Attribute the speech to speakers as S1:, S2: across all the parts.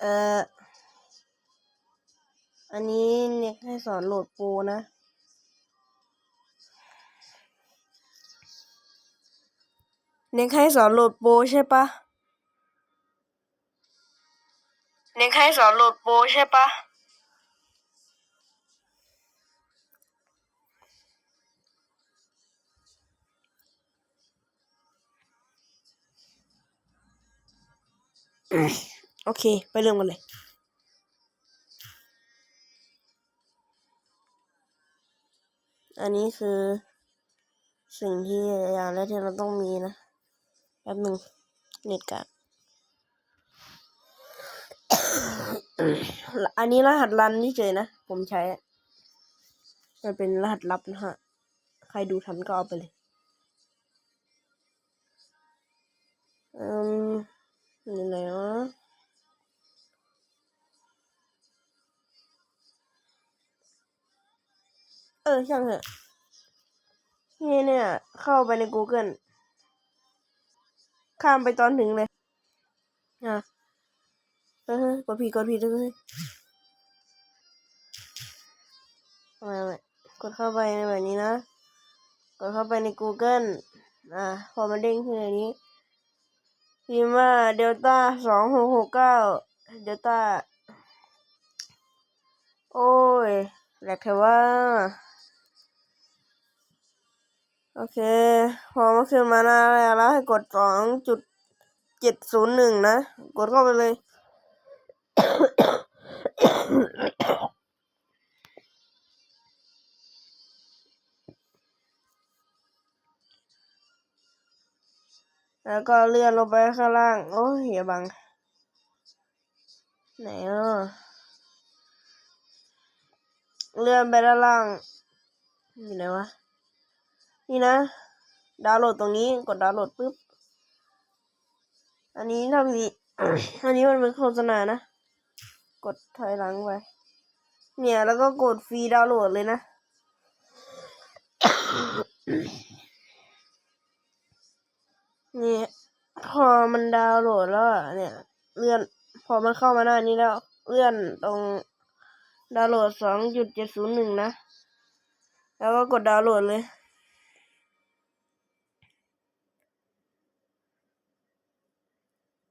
S1: เอ่อ อันนี้เน็กให้สอนโหลดโปรนะ เน็กให้สอนโหลดโปรใช่ปะ เน็กให้สอนโหลดโปรใช่ปะ โอเค ไปเรื่องกันเลย อันนี้คือ สิ่งที่อย่างแรกที่เราต้องมีนะแป๊บหนึ่งเน็ตกากอันนี้รหัสรันเฉยๆนะ ผมใช้ มันเป็นรหัสลับนะฮะ ใครดูทันก็เอาไปเลยอืมอยู่ไหนวะ ออช่างเถอะนี่เนี่ย เข้าไปใน Google ข้ามไปตอนถึงเลยอะเฮ้ยกดผิดกดผิดเลยไมไม่กดเข้าไปในแบบนี้นะ กดเข้าไปใน Google อะพอมันเด้งขึ้นอย่างนี้พิมพ์ว่าเดลต้าสองหกหกเก้าเดลต้า โอ้ยแหลกเถอะว่า โอเค พอมาขึ้นมาหน้าแล้วให้กดสองจุดเจ็ดศูนย์หนึ่งนะ กดเข้าไปเลย แล้วก็เลื่อนลงไปข้างล่าง โอ้ยอย่าบัง ไหนอะเลื่อนไปด้านล่าง อยู่ไหนวะ นี่นะ ดาวน์โหลดตรงนี้กดดาวน์โหลดปุ๊บ อันนี้ถ้ามีอันนี้มันเป็นโฆษณานะ กดถอยหลังไปเนี่ยแล้วก็กดฟรีดาวน์โหลดเลยนะนี่พอมันดาวน์โหลดแล้วเนี่ย เลื่อน พอมันเข้ามาหน้านี้แล้ว เลื่อนตรงดาวน์โหลดสองจุดเจ็ดศูนย์หนึ่งนะ แล้วก็กดดาวน์โหลดเลย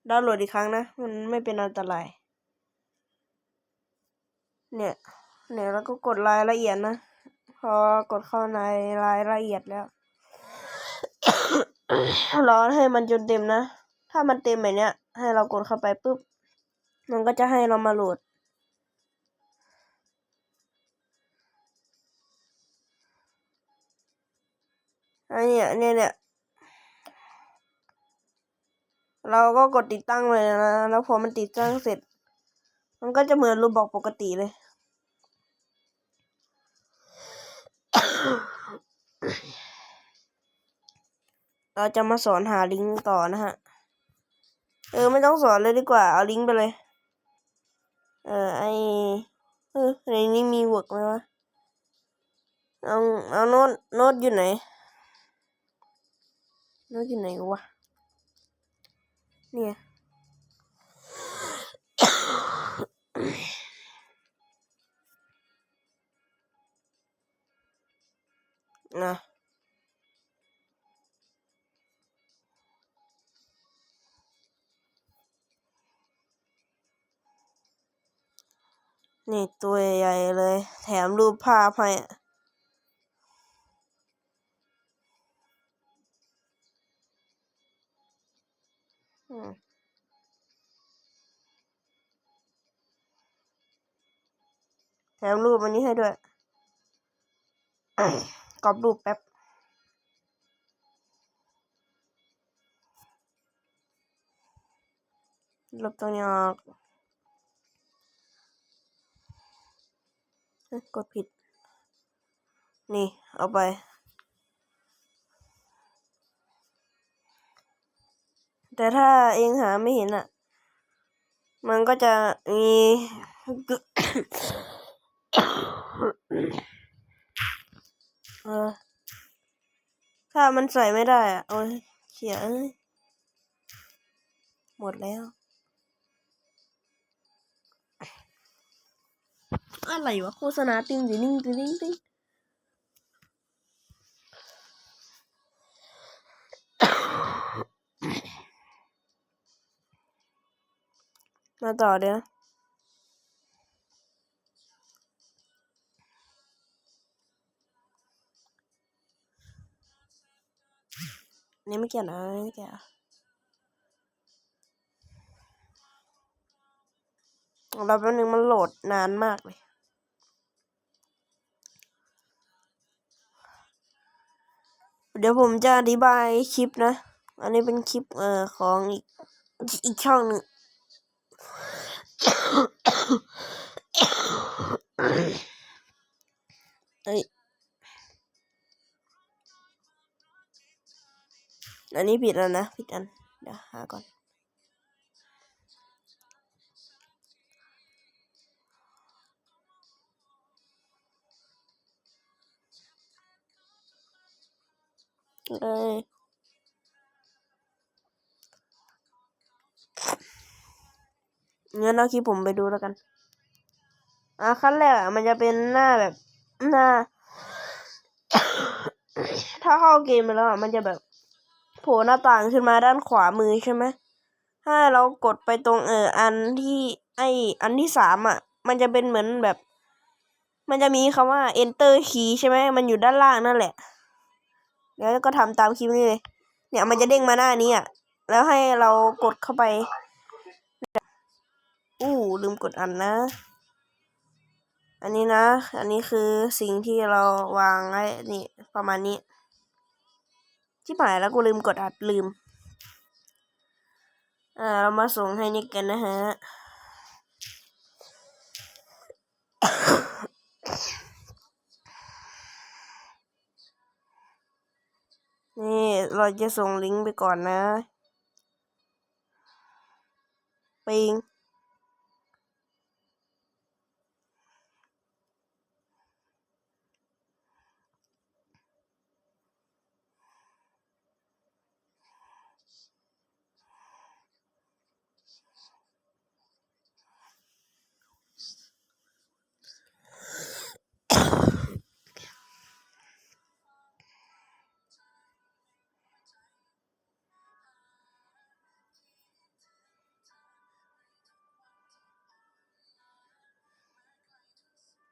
S1: ดาวน์โหลดอีกครั้งนะ มันไม่เป็นอันตราย เนี่ย เนี่ยแล้วก็กดรายละเอียดนะ พอกดเข้าในรายละเอียดแล้ว รอให้มันจนเต็มนะ ถ้ามันเต็มแบบเนี้ย ให้เรากดเข้าไปปุ๊บ มันก็จะให้เรามาโหลดอันเนี้ยเนี่ยเนี่ย เราก็กดติดตั้งเลยนะ แล้วพอมันติดตั้งเสร็จ มันก็จะเหมือนรูบอกปกติเลย เราจะมาสอนหาลิงก์ต่อนะฮะ เออ ไม่ต้องสอนเลยดีกว่า เอาลิงก์ไปเลย เออ ไอเออในนี้มีเวิร์กไหมวะ เอา เอาโน้ต โน้ตอยู่ไหน โน้ตอยู่ไหนวะ เนี่ย นะนี่ตัวใหญ่เลย แถมรูปภาพให้ แถมรูปอันนี้ให้ด้วยกรอบรูปแป๊บลบตรงนี้ออกกดผิด นี่ เอาไป แต่ถ้าเองหาไม่เห็นอะ มันก็จะมีเออถ้ามันใส่ไม่ได้อะโอ้ยเขียนหมดแล้ว อะไรวะโฆษณาติงติงติงติง มาต่อเดี๋ยวนี่ไม่เกี่ยวนะอันนี่ไม่เกี่ยวเราแป๊บนึงมันโหลดนานมากเลย เดี๋ยวผมจะอธิบายคลิปนะ อันนี้เป็นคลิปเอ่อของอีกอีกช่องหนึ่ง อ้ยอันนี้ผิดแล้วนะผิดอัน เดี๋ยวหาก่อนเอ้ย งั้นเอาคลิปผมไปดูแล้วกัน อะขั้นแรกอะมันจะเป็นหน้าแบบหน้า ถ้าเข้าเกมไปแล้วอะมันจะแบบ โผล่หน้าต่างขึ้นมาด้านขวามือใช่ไหมถ้าเรากดไปตรงเอออันที่ไออันที่สามอะ มันจะเป็นเหมือนแบบ มันจะมีคำว่า enter key ใช่ไหมมันอยู่ด้านล่างนั่นแหละแล้วก็ทำตามคลิปนี้เลย เนี่ยมันจะเด้งมาหน้านี้อะ แล้วให้เรากดเข้าไป อู้ลืมกดอันนะ อันนี้นะ อันนี้คือสิ่งที่เราวางไว้นี่ประมาณนี้ ที่หมายแล้วกูลืมกดอัดลืม อ่า เรามาส่งให้นิกกันนะฮะนี่เราจะส่งลิงก์ไปก่อนนะ ปิง